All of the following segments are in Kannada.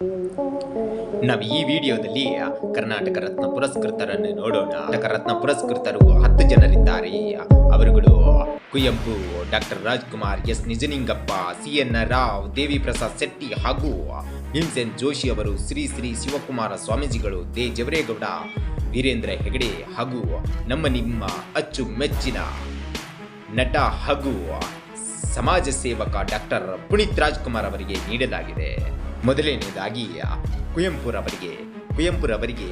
ನಾವು ಈ ವಿಡಿಯೋದಲ್ಲಿ ಕರ್ನಾಟಕ ರತ್ನ ಪುರಸ್ಕೃತರನ್ನು ನೋಡೋಣ. ಕರ್ನಾಟಕ ರತ್ನ ಪುರಸ್ಕೃತರು ಹತ್ತು ಜನರಿದ್ದಾರೆ. ಅವರುಗಳು Kuvempu doctor Rajkumar, S. Nijalingappa, C. N. Rao Devi Prasad Shetty ಹಾಗೂ ಭೀಮಸೇನ್ ಜೋಶಿ ಅವರು ಶ್ರೀ ಶ್ರೀ ಶಿವಕುಮಾರ ಸ್ವಾಮೀಜಿಗಳು ದೇ. ಜವರೇಗೌಡ, ವೀರೇಂದ್ರ ಹೆಗಡೆ ಹಾಗೂ ನಮ್ಮ ನಿಮ್ಮ ಅಚ್ಚುಮೆಚ್ಚಿನ ನಟ ಹಾಗೂ ಸಮಾಜ ಸೇವಕ ಡಾಕ್ಟರ್ ಪುನೀತ್ ರಾಜ್ಕುಮಾರ್ ಅವರಿಗೆ ನೀಡಲಾಗಿದೆ. ಮೊದಲನೆಯದಾಗಿ ಕುವೆಂಪುರವರಿಗೆ ಕುವೆಂಪುರವರಿಗೆ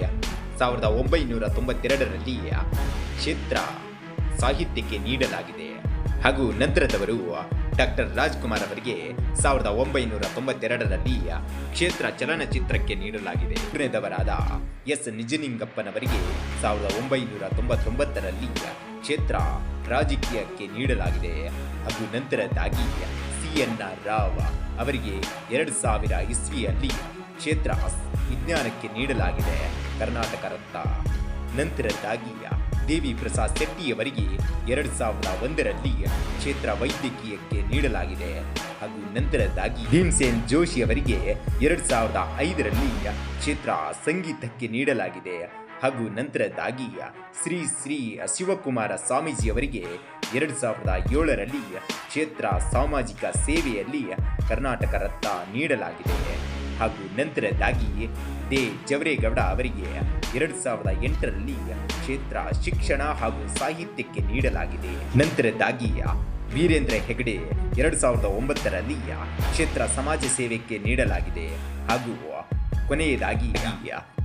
ಸಾವಿರದ ಒಂಬೈನೂರ ತೊಂಬತ್ತೆರಡರಲ್ಲಿ ಕ್ಷೇತ್ರ ಸಾಹಿತ್ಯಕ್ಕೆ ನೀಡಲಾಗಿದೆ. ಹಾಗೂ ನಂತರದವರು ಡಾಕ್ಟರ್ ರಾಜ್ಕುಮಾರ್ ಅವರಿಗೆ ಸಾವಿರದ ಒಂಬೈನೂರ ತೊಂಬತ್ತೆರಡರಲ್ಲಿ ಕ್ಷೇತ್ರ ಚಲನಚಿತ್ರಕ್ಕೆ ನೀಡಲಾಗಿದೆ. ಮೂರನೇದವರಾದ ಎಸ್. ನಿಜನಿಂಗಪ್ಪನವರಿಗೆ ಸಾವಿರದ ಒಂಬೈನೂರ ತೊಂಬತ್ತೊಂಬತ್ತರಲ್ಲಿ ಕ್ಷೇತ್ರ ರಾಜಕೀಯಕ್ಕೆ ನೀಡಲಾಗಿದೆ. ಹಾಗೂ ನಂತರದಾಗಿ ಸಿ ಎನ್ ಆರ್ ರಾವ್ ಅವರಿಗೆ ಎರಡು ಸಾವಿರ ಇಸ್ವಿಯಲ್ಲಿ ಕ್ಷೇತ್ರ ವಿಜ್ಞಾನಕ್ಕೆ ನೀಡಲಾಗಿದೆ. ಕರ್ನಾಟಕ ರತ್ನ. ನಂತರದಾಗಿ ದೇವಿ ಪ್ರಸಾದ್ ಶೆಟ್ಟಿಯವರಿಗೆ ಎರಡು ಸಾವಿರದ ಒಂದರಲ್ಲಿ ಕ್ಷೇತ್ರ ವೈದ್ಯಕೀಯಕ್ಕೆ ನೀಡಲಾಗಿದೆ. ಹಾಗೂ ನಂತರದಾಗಿ ಭೀಮ್ಸೇನ್ ಜೋಶಿ ಅವರಿಗೆ ಎರಡು ಸಾವಿರದ ಐದರಲ್ಲಿ ಕ್ಷೇತ್ರ ಸಂಗೀತಕ್ಕೆ ನೀಡಲಾಗಿದೆ. ಹಾಗೂ ನಂತರದಾಗಿ ಶ್ರೀ ಶ್ರೀ ಶಿವಕುಮಾರ ಸ್ವಾಮೀಜಿಯವರಿಗೆ ಎರಡು ಸಾವಿರದ ಏಳರಲ್ಲಿ ಕ್ಷೇತ್ರ ಸಾಮಾಜಿಕ ಸೇವೆಯಲ್ಲಿ ಕರ್ನಾಟಕ ರತ್ನ ನೀಡಲಾಗಿದೆ. ಹಾಗೂ ನಂತರದಾಗಿ ದೇ ಜವರೇಗೌಡ ಅವರಿಗೆ ಎರಡು ಸಾವಿರದ ಎಂಟರಲ್ಲಿ ಕ್ಷೇತ್ರ ಶಿಕ್ಷಣ ಹಾಗೂ ಸಾಹಿತ್ಯಕ್ಕೆ ನೀಡಲಾಗಿದೆ. ನಂತರದಾಗಿ ವೀರೇಂದ್ರ ಹೆಗಡೆ ಎರಡು ಸಾವಿರದ ಒಂಬತ್ತರಲ್ಲಿ ಕ್ಷೇತ್ರ ಸಮಾಜ ಸೇವೆಗೆ ನೀಡಲಾಗಿದೆ. ಹಾಗೂ ಕೊನೆಯದಾಗಿ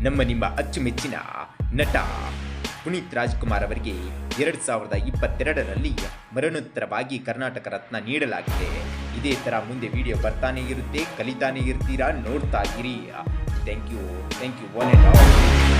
ನಮ್ಮ ನಿಮ್ಮ ಅಚ್ಚುಮೆಚ್ಚಿನ ನಟ ಪುನೀತ್ ರಾಜ್ಕುಮಾರ್ ಅವರಿಗೆ ಎರಡು ಸಾವಿರದ ಇಪ್ಪತ್ತೆರಡರಲ್ಲಿ ಮರಣೋತ್ತರವಾಗಿ ಕರ್ನಾಟಕ ರತ್ನ ನೀಡಲಾಗಿದೆ. ಇದೇ ಥರ ಮುಂದೆ ವಿಡಿಯೋ ಬರ್ತಾನೆ ಇರುತ್ತೆ, ಕಲಿತಾನೆ ಇರ್ತೀರಾ ನೋಡ್ತಾ ಇರಿ. Thank you thank you all